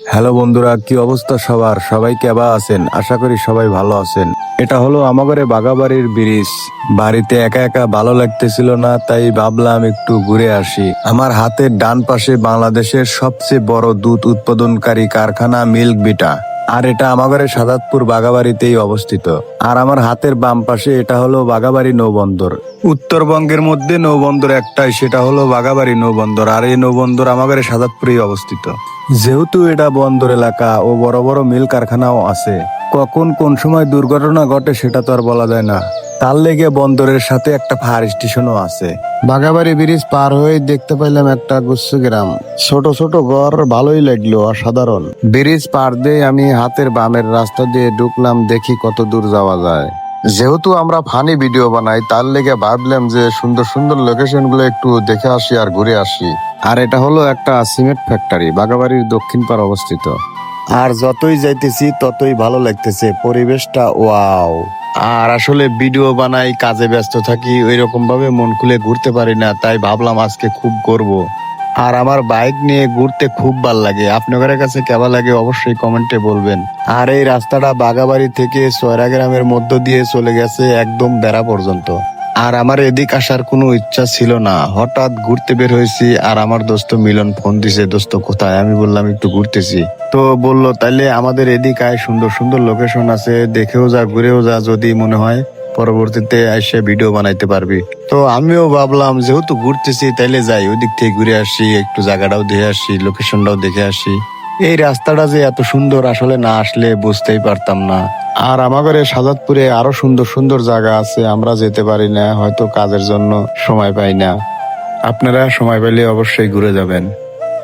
Hello বন্ধুরা, কি অবস্থা সবার? সবাই কেবা আছেন? আশা করি সবাই ভালো আছেন। এটা হলো আমাগরে বাগাবাড়ির ব্রিজ। বাড়িতে একা একা ভালো লাগতেছিল না, তাই ভাবলাম একটু ঘুরে আসি। আমার হাতের ডান পাশে বাংলাদেশের সবচেয়ে বড় দুধ উৎপাদনকারী কারখানা মিল্ক বিটা আর এটা আমাগরে সাদাতপুর বাগাবাড়িতেই অবস্থিত। আর আমার হাতের বাম পাশে এটা হলো বাগাবাড়ি নৌবন্দর। উত্তরবঙ্গের মধ্যে নৌবন্দর একটাই, সেটা হলো বাগাবাড়ি নৌবন্দর। আর এই নৌবন্দর আমাগরে সাদাতপুরেই অবস্থিত। যেহেতু এটা বন্দর এলাকা ও বড় বড় মিল কারখানাও আছে, কখন কোন সময় দুর্ঘটনা ঘটে সেটা তো আর বলা যায় না। তার লেগে বন্দরের সাথে একটা ফায়ার স্টেশনও আছে। বাগাবাড়ি ব্রিজ পার হয়ে দেখতে পাইলাম একটা গুচ্ছ গ্রাম ছোট ছোট ঘর, ভালোই লাগল, অসাধারণ। ব্রিজ পার দিয়ে আমি হাতের বামের রাস্তা দিয়ে ঢুকলাম, দেখি কত দূর যাওয়া যায়। যেহেতু আমরা ফানি ভিডিও বানাই, তার লেগে ভাবলাম যে সুন্দর সুন্দর লোকেশনগুলো একটু দেখে আসি আর ঘুরে আসি। আর এটা হলো একটা সিমেন্ট ফ্যাক্টরি বাগাবাড়ির দক্ষিণ পার অবস্থিত। আর যতই যাইতেছি, ততই ভালো লাগতেছে, পরিবেশটা ওয়াও আর আসলে ভিডিও বানাই, কাজে ব্যস্ত থাকি ওই ভাবে মন খুলে ঘুরতে পারি না, তাই ভাবলাম আজকে খুব করব। আর আমার বাইক নিয়ে ঘুরতে খুব ভালো লাগে। আপনাদের কাছে কেমন লাগে অবশ্যই কমেন্টে বলবেন। আর এই রাস্তাটা বাগাবাড়ি থেকে সয়রা গ্রামের মধ্য দিয়ে চলে গেছে একদম বেড়া পর্যন্ত। আর আমার এদিক আসার কোনো ইচ্ছা ছিল না। হঠাৎ ঘুরতে বের হয়েছি আর আমার দোস্ত মিলন ফোন দিছে, দোস্ত, কোথায়? আমি বললাম, একটু ঘুরতেছি। তো বলল, তাইলে আমাদের এদিক আয়, সুন্দর সুন্দর লোকেশন আছে, দেখেও যা, ঘুরেও যা, যদি মনে হয় পরবর্তীতে এসে ভিডিও বানাইতে পারবি। তো আমিও ভাবলাম, যেহেতু ঘুরতেছি, তাইলে যাই ওই দিক থেকে ঘুরে আসি, একটু জায়গাটাও দেখে আসি লোকেশনটাও দেখে আসি। এই রাস্তাটা যে এত সুন্দর আসলে না আসলে বুঝতেই পারতাম না। আর আমাদের সাজাদপুরে আরও সুন্দর সুন্দর জায়গা আছে, আমরা যেতে পারি না, হয়তো কাজের জন্য সময় পাই না। আপনারা সময় পেলে অবশ্যই ঘুরে যাবেন।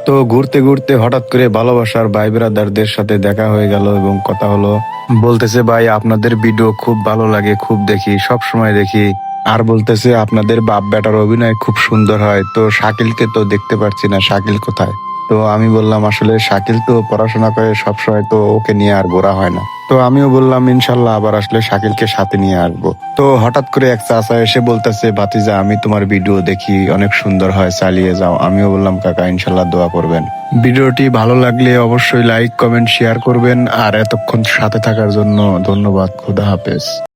তো ঘুরতে ঘুরতে হঠাৎ করে ভালোবাসার ভাই ব্রাদারদের সাথে দেখা হয়ে গেল এবং কথা হলো, বলতেছে, ভাই, আপনাদের ভিডিও খুব ভালো লাগে, খুব দেখি, সব সময় দেখি। আর বলতেছে, আপনাদের বাপ বেটার অভিনয় খুব সুন্দর হয়, তো শাকিলকে তো দেখতে পাচ্ছি না, শাকিল কোথায়? তো আমি বললাম, আসলে শাকিল তো পড়াশোনা করে সবসময় তো ওকে নিয়ে আর ঘোরা হয় না। তো আমিও বললাম, ইনশাল্লাহ আবার আসলে শাকিলকে সাথে নিয়ে আসব। তো হঠাৎ করে এক চাচা এসে বলতেছে বাতিজা আমি তোমার ভিডিও দেখি, অনেক সুন্দর হয়, চালিয়ে যাও। আমিও বললাম, কাকা, ইনশাল্লাহ দোয়া করবেন। ভিডিওটি ভালো লাগলে অবশ্যই লাইক, কমেন্ট, শেয়ার করবেন। আর এতক্ষণ সাথে থাকার জন্য ধন্যবাদ। খুদা হাফেজ।